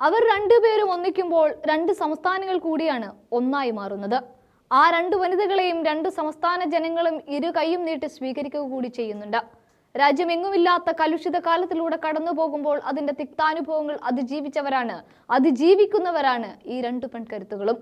അവർ രണ്ടുപേരും ഒന്നിക്കുമ്പോൾ രണ്ട് സംസ്ഥാനങ്ങൾ കൂടിയാണ് ഒന്നായി മാറുന്നത്. ആ രണ്ട് വനിതകളെയും രണ്ട് സംസ്ഥാന ജനങ്ങളും ഇരു കൈയും നീട്ടി സ്വീകരിക്കുക കൂടി ചെയ്യുന്നുണ്ട്. രാജ്യമെങ്ങുമില്ലാത്ത കലുഷിത കാലത്തിലൂടെ കടന്നു പോകുമ്പോൾ അതിന്റെ തിക്താനുഭവങ്ങൾ അതിജീവിച്ചവരാണ് അതിജീവിക്കുന്നവരാണ് ഈ രണ്ട് പെൺകരുത്തുകളും.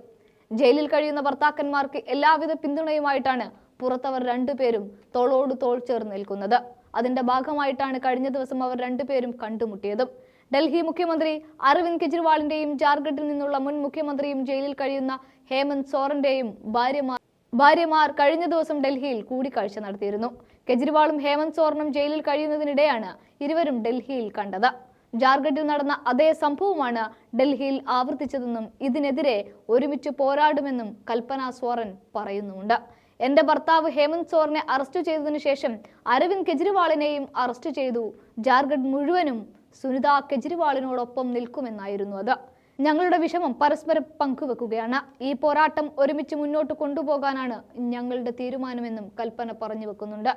ജയിലിൽ കഴിയുന്ന ഭർത്താക്കന്മാർക്ക് എല്ലാവിധ പിന്തുണയുമായിട്ടാണ് പുറത്തവർ രണ്ടുപേരും തോളോട് തോൾ ചേർന്ന് നിൽക്കുന്നത്. അതിന്റെ ഭാഗമായിട്ടാണ് കഴിഞ്ഞ ദിവസം അവർ രണ്ടുപേരും കണ്ടുമുട്ടിയതും. ഡൽഹി മുഖ്യമന്ത്രി അരവിന്ദ് കെജ്രിവാളിന്റെയും ജാർഖണ്ഡിൽ നിന്നുള്ള മുൻ മുഖ്യമന്ത്രിയും ജയിലിൽ കഴിയുന്ന ഹേമന്ത് സോറന്റെയും ഭാര്യമാർ ഭാര്യമാർ കഴിഞ്ഞ ദിവസം ഡൽഹിയിൽ കൂടിക്കാഴ്ച നടത്തിയിരുന്നു. കെജ്രിവാളും ഹേമന്ത് സോറനും ജയിലിൽ കഴിയുന്നതിനിടെയാണ് ഇരുവരും ഡൽഹിയിൽ കണ്ടത്. ജാർഖണ്ഡിൽ നടന്ന അതേ സംഭവമാണ് ഡൽഹിയിൽ ആവർത്തിച്ചതെന്നും ഇതിനെതിരെ ഒരുമിച്ച് പോരാടുമെന്നും കൽപ്പന സോറൻ പറയുന്നുമുണ്ട്. എന്റെ ഭർത്താവ് ഹേമന്ത് സോറിനെ അറസ്റ്റ് ചെയ്തതിനു ശേഷം അരവിന്ദ് കെജ്രിവാളിനെയും അറസ്റ്റ് ചെയ്തു. ജാർഖണ്ഡ് മുഴുവനും സുനിത കെജ്രിവാളിനോടൊപ്പം നിൽക്കുമെന്നായിരുന്നു അത്. ഞങ്ങളുടെ വിഷമം പരസ്പരം പങ്കുവെക്കുകയാണ്. ഈ പോരാട്ടം ഒരുമിച്ച് മുന്നോട്ട് കൊണ്ടുപോകാനാണ് ഞങ്ങളുടെ തീരുമാനമെന്നും കൽപ്പന പറഞ്ഞു വെക്കുന്നുണ്ട്.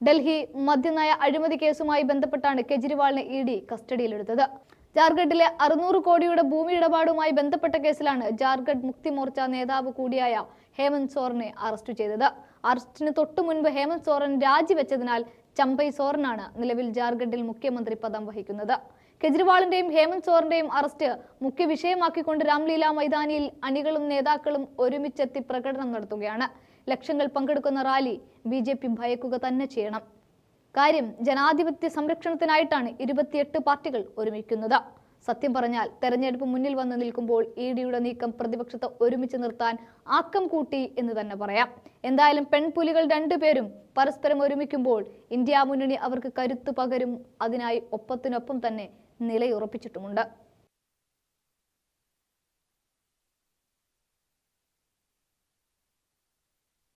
ഡൽഹി മദ്യനയ അഴിമതി കേസുമായി ബന്ധപ്പെട്ടാണ് കെജ്രിവാളിനെ ഇ ഡി കസ്റ്റഡിയിലെടുത്തത്. ജാർഖണ്ഡിലെ അറുന്നൂറ് കോടിയുടെ ഭൂമി ഇടപാടുമായി ബന്ധപ്പെട്ട കേസിലാണ് ജാർഖണ്ഡ് മുക്തി മോർച്ച നേതാവ് കൂടിയായ ഹേമന്ത് സോറിനെ അറസ്റ്റ് ചെയ്തത്. അറസ്റ്റിന് തൊട്ടു മുൻപ് ഹേമന്ത് സോറൻ രാജിവെച്ചതിനാൽ ചമ്പൈ സോറിനാണ് നിലവിൽ ജാർഖണ്ഡിൽ മുഖ്യമന്ത്രി പദം വഹിക്കുന്നത്. കെജ്രിവാളിന്റെയും ഹേമന്ത് സോറിന്റെയും അറസ്റ്റ് മുഖ്യ വിഷയമാക്കിക്കൊണ്ട് രാംലീല മൈതാനിയിൽ അണികളും നേതാക്കളും ഒരുമിച്ചെത്തി പ്രകടനം നടത്തുകയാണ്. ലക്ഷങ്ങൾ പങ്കെടുക്കുന്ന റാലി ബി ജെ പി ഭയക്കുക തന്നെ ചെയ്യണം. കാര്യം ജനാധിപത്യ സംരക്ഷണത്തിനായിട്ടാണ് ഇരുപത്തിയെട്ട് പാർട്ടികൾ ഒരുമിക്കുന്നത്. സത്യം പറഞ്ഞാൽ തെരഞ്ഞെടുപ്പ് മുന്നിൽ വന്ന് നിൽക്കുമ്പോൾ ഇ ഡിയുടെ നീക്കം പ്രതിപക്ഷത്തെ ഒരുമിച്ച് നിർത്താൻ ആക്കം കൂട്ടി എന്ന് തന്നെ പറയാം. എന്തായാലും പെൺപുലികൾ രണ്ടുപേരും പരസ്പരം ഒരുമിക്കുമ്പോൾ ഇന്ത്യ മുന്നണി അവർക്ക് കരുത്തു പകരും അതിനായി ഒപ്പത്തിനൊപ്പം തന്നെ നിലയുറപ്പിച്ചിട്ടുമുണ്ട്.